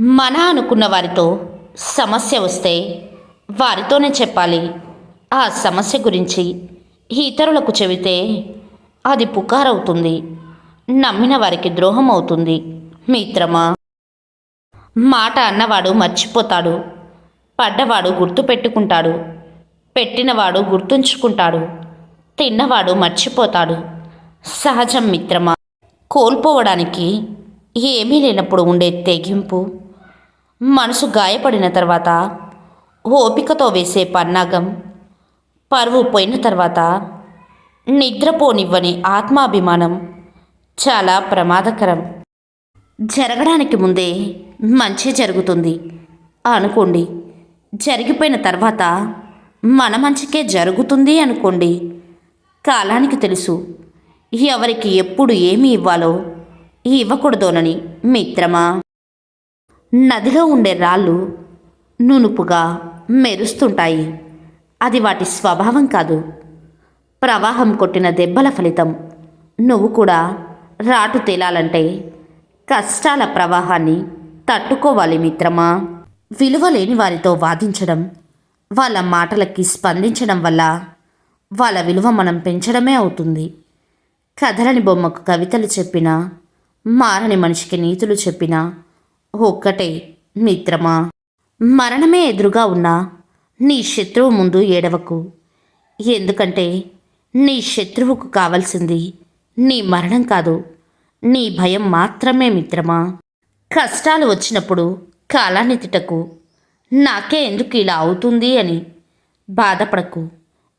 మన అనుకున్న వారితో సమస్య వస్తే వారితోనే చెప్పాలి. ఆ సమస్య గురించి ఇతరులకు చెబితే అది పుకారవుతుంది. నమ్మిన వారికి ద్రోహం అవుతుంది. మిత్రమా? మాట అన్నవాడు మర్చిపోతాడు. పడ్డవాడు గుర్తు పెట్టుకుంటాడు. పెట్టినవాడు గుర్తుంచుకుంటాడు. తిన్నవాడు మర్చిపోతాడు. సహజం మిత్రమా? కోల్పోవడానికి ఏమీ లేనప్పుడు ఉండే తెగింపు మనసు గాయపడిన తర్వాత ఓపికతో వేసే పన్నాగం పరువు పోయిన తర్వాత నిద్రపోనివ్వని ఆత్మాభిమానం చాలా ప్రమాదకరం. జరగడానికి ముందే మంచి జరుగుతుంది. అనుకోండి జరిగిపోయిన తర్వాత మన మంచికే జరుగుతుంది అనుకోండి. కాలానికి తెలుసు ఎవరికి ఎప్పుడు ఏమి ఇవ్వాలో ఇవ్వకూడదోనని మిత్రమా? నదిలో ఉండే రాళ్ళు నునుపుగా మెరుస్తుంటాయి. అది వాటి స్వభావం కాదు. ప్రవాహం కొట్టిన దెబ్బల ఫలితం. నువ్వు కూడా రాటు తేలాలంటే కష్టాల ప్రవాహాన్ని తట్టుకోవాలి మిత్రమా? విలువ లేని వారితో వాదించడం వాళ్ళ మాటలకి స్పందించడం వల్ల వాళ్ళ విలువ మనం పెంచడమే అవుతుంది. కథలని బొమ్మకు కవితలు చెప్పినా మారని మనిషికి నీతులు చెప్పినా ఒక్కటే మిత్రమా? మరణమే ఎదురుగా ఉన్నా నీ శత్రువు ముందు ఏడవకు. ఎందుకంటే నీ శత్రువుకు కావలసింది నీ మరణం కాదు నీ భయం మాత్రమే మిత్రమా? కష్టాలు వచ్చినప్పుడు కాలాన్ని తిట్టకు. నాకే ఎందుకు ఇలా అవుతుంది అని బాధపడకు.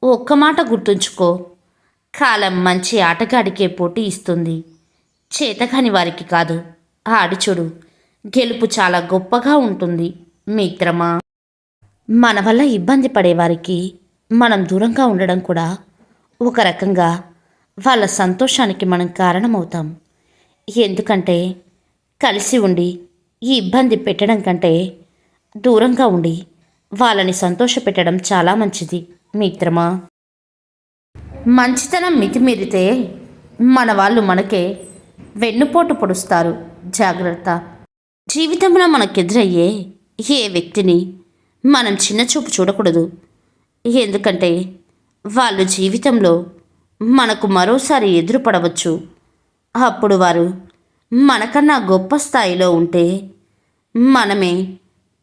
ఒక్క మాట గుర్తుంచుకో. కాలం మంచి ఆటగాడికే పోటీ ఇస్తుంది. చేతకాని వారికి కాదు. ఆడిచూడు. చూడు గెలుపు చాలా గొప్పగా ఉంటుంది మిత్రమా? మన వల్ల ఇబ్బంది పడేవారికి మనం దూరంగా ఉండడం కూడా ఒక రకంగా వాళ్ళ సంతోషానికి మనం కారణమవుతాం. ఎందుకంటే కలిసి ఉండి ఈ ఇబ్బంది పెట్టడం కంటే దూరంగా ఉండి వాళ్ళని సంతోషపెట్టడం చాలా మంచిది మిత్రమా? మంచితనం మితిమీరితే మన వాళ్ళు మనకే వెన్నుపోటు పొడుస్తారు జాగ్రత్త. జీవితంలో మనకెదురయ్యే ఏ వ్యక్తిని మనం చిన్న చూపు చూడకూడదు. ఎందుకంటే వాళ్ళు జీవితంలో మనకు మరోసారి ఎదురుపడవచ్చు అప్పుడు వారు మనకన్నా గొప్ప స్థాయిలో ఉంటే మనమే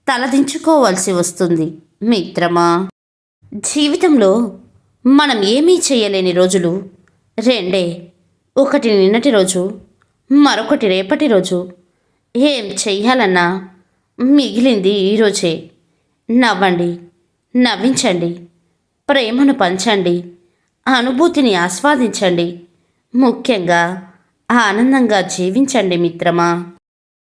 తలదించుకోవాల్సి వస్తుంది మిత్రమా? జీవితంలో మనం ఏమీ చేయలేని రోజులు రెండే. ఒకటి నిన్నటి రోజు మరొకటి రేపటి రోజు. ఏం చెయ్యాలన్నా మిగిలింది ఈరోజే. నవ్వండి నవ్వించండి ప్రేమను పంచండి అనుభూతిని ఆస్వాదించండి. ముఖ్యంగా ఆనందంగా జీవించండి మిత్రమా.